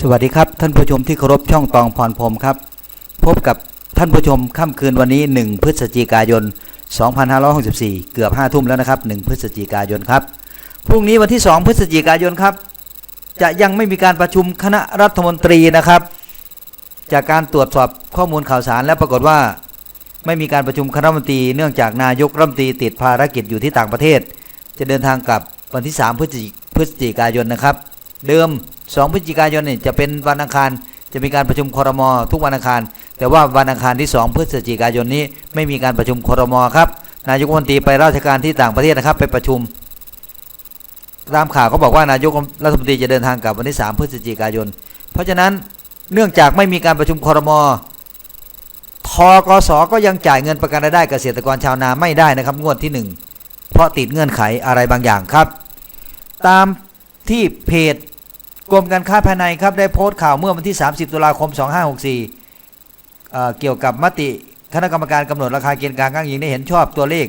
สวัสดีครับ ท่านผู้ชมที่เคารพช่องตองพรพรมครับ พบกับท่านผู้ชมค่ำคืนวันนี้ 1 พฤศจิกายน 2564 เกือบ5ทุ่มแล้วนะครับ 1 พฤศจิกายนครับ พรุ่งนี้วันที่ 2 พฤศจิกายนครับ จะยังไม่มีการประชุมคณะรัฐมนตรีนะครับ จากการตรวจสอบข้อมูลข่าวสารและปรากฏว่า ไม่มีการประชุมคณะรัฐมนตรีเนื่องจากนายกรัฐมนตรีติดภารกิจอยู่ที่ต่างประเทศ จะเดินทางกลับวันที่ 3 พฤศจิกายนนะครับ เดิม 2พฤศจิกายนเนี่ยจะเป็นวันอังคารจะมีการประชุมครมทุกวันอังคาร แต่ว่าวันอังคารที่ 2 พฤศจิกายนนี้ไม่มีการประชุมครมครับนายกรัฐมนตรีไปราชการที่ต่างประเทศนะครับ ไปประชุมตามข่าวก็บอกว่านายกรัฐมนตรีจะเดินทางกลับวันที่ 3 พฤศจิกายน เพราะฉะนั้นเนื่องจากไม่มีการประชุมครมทกสก็ยังจ่ายเงินประกันรายได้เกษตรกรชาวนาไม่ได้นะครับงวดที่หนึ่งเพราะติดเงื่อนไขอะไรบางอย่างครับ ตามที่เพจ กรมการค้าภายในครับได้โพสต์ข่าวเมื่อวันที่ 30 ตุลาคม 2564เอ่อเกี่ยวกับมติคณะกรรมการกำหนดราคาเกณฑ์กลางอ้างอิงได้เห็นชอบตัวเลข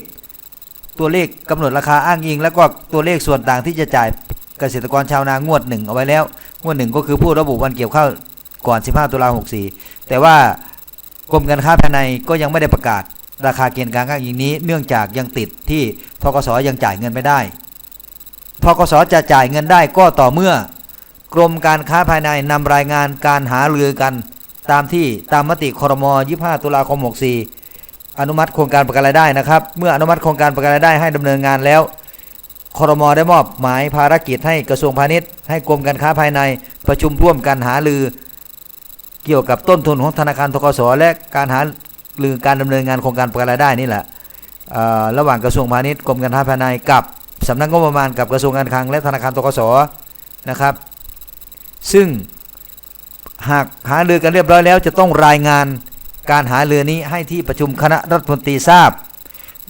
ตัวเลขกำหนดราคาอ้างอิง แล้วก็ตัวเลขส่วนต่างที่จะจ่ายเกษตรกรชาวนางวดหนึ่งเอาไว้แล้วงวดหนึ่งก็คือผู้ระบุวันเกี่ยวข้าวก่อน 15 ตุลา64 แต่ว่ากรมการค้าภายในก็ยังไม่ได้ประกาศราคาเกณฑ์กลางอ้างอิงนี้ เนื่องจากยังติดที่ทกสยังจ่ายเงินไม่ได้ทกสจะจ่ายเงินได้ก็ต่อเมื่อ กรมการค้าภายในนำรายงานการหารือกัน ตามที่ตามมติครม25 ตุลาคม 64 อนุมัติโครงการประกันรายได้นะครับ เมื่ออนุมัติโครงการประกันรายได้ให้ดำเนินงานแล้วครมได้มอบหมายภารกิจให้กระทรวงพาณิชย์ให้กรมการค้าภายในประชุมร่วมกันหารือ เกี่ยวกับต้นทุนของธนาคารทกสและการหารือการดำเนินงานโครงการประกันรายได้นี่แหละระหว่างกระทรวงพาณิชย์กรมการค้าภายในกับสำนักงบประมาณกับกระทรวงการคลังและธนาคารทกสนะครับ ซึ่งหากหาเรือกันเรียบร้อยแล้ว จะต้องรายงานการหาเรือนี้ให้ที่ประชุมคณะรัฐมนตรีทราบ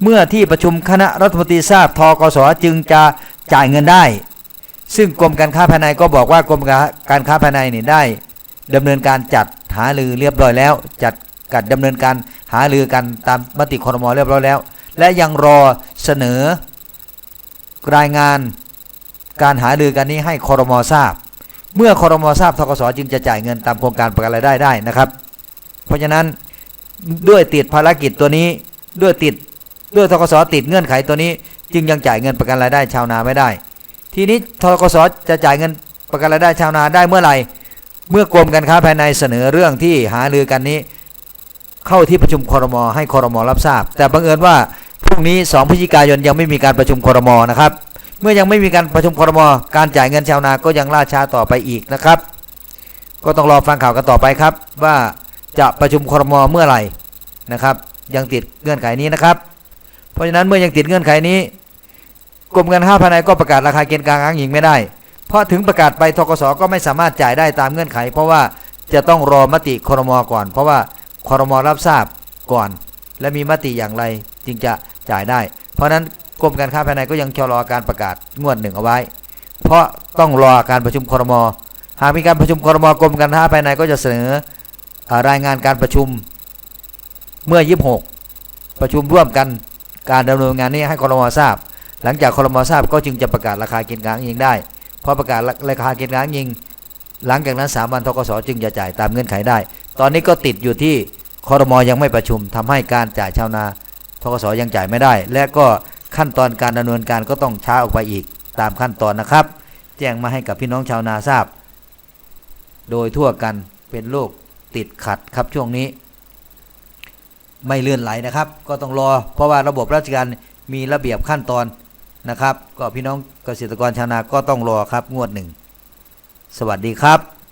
เมื่อที่ประชุมคณะรัฐมนตรีทราบทกสจึงจะจ่ายเงินได้ ซึ่งกรมการค้าภายในก็บอกว่ากรมการค้าภายในนี่ได้ดำเนินการจัดหาเรือเรียบร้อยแล้ว จัดกัดดำเนินการหาเรือกันตามมติคอรมอเรียบร้อยแล้ว และยังรอเสนอรายงานการหาเรือกันนี้ให้คอรมอทราบ เมื่อคอรมอทราบทกสจึงจะจ่ายเงินตามโครงการประกันรายได้ได้นะครับ เพราะฉะนั้นด้วยติดภารกิจตัวนี้ด้วยติดด้วยทกสติดเงื่อนไขตัวนี้ จึงยังจ่ายเงินประกันรายได้ชาวนาไม่ได้ ทีนี้ทกสจะจ่ายเงินประกันรายได้ชาวนาได้เมื่อไหร่ เมื่อกรมการค้าภายในเสนอเรื่องที่หารือกันนี้ เข้าที่ประชุมคอรมอให้คอรมอรับทราบ แต่บังเอิญว่าพรุ่งนี้ 2พฤศจิกายนยังไม่มีการประชุมคอรมอนะครับ เมื่อยังไม่มีการประชุมครมการจ่ายเงินชาวนาก็ยังล่าช้าต่อไปอีกนะครับ ก็ต้องรอฟังข่าวกันต่อไปครับ ว่าจะประชุมครมเมื่อไหร่นะครับ ยังติดเงื่อนไขนี้นะครับ เพราะฉะนั้นเมื่อยังติดเงื่อนไขนี้กรมการค้าภายในก็ประกาศราคาเกณฑ์กลางอ้างอิงไม่ได้ เพราะถึงประกาศไปทกสก็ไม่สามารถจ่ายได้ตามเงื่อนไข เพราะว่าจะต้องรอมติครมก่อน เพราะว่าครมรับทราบก่อน และมีมติอย่างไรจึงจะจ่ายได้ เพราะฉะนั้น กรมการค้าภายในก็ยังชะลอการประกาศงวดหนึ่งเอาไว้ เพราะต้องรอการประชุมครม หากมีการประชุมครมกรมการค้าภายในก็จะเสนอรายงานการประชุมเมื่อ 26 ประชุมร่วมกันการดำเนินงานนี้ให้ครมทราบ หลังจากครมทราบก็จึงจะประกาศราคากินกลางยิงได้พอประกาศราคากินกลางยิง หลังจากนั้นสามวันทกสจึงจะจ่ายตามเงื่อนไขได้ ตอนนี้ก็ติดอยู่ที่ครมยังไม่ประชุมทำให้การจ่ายชาวนาทกสยังจ่ายไม่ได้ และก็ ขั้นตอนการดำเนินการก็ต้องช้าออกไปอีกตามขั้นตอนนะครับ แจ้งมาให้กับพี่น้องชาวนาทราบ โดยทั่วกันเป็นโรคติดขัดครับช่วงนี้ ไม่เลื่อนไหลนะครับ ก็ต้องรอ เพราะว่าระบบราชการมีระเบียบขั้นตอนนะครับ ก็พี่น้องเกษตรกรชาวนาก็ต้องรอครับงวดหนึ่ง สวัสดีครับ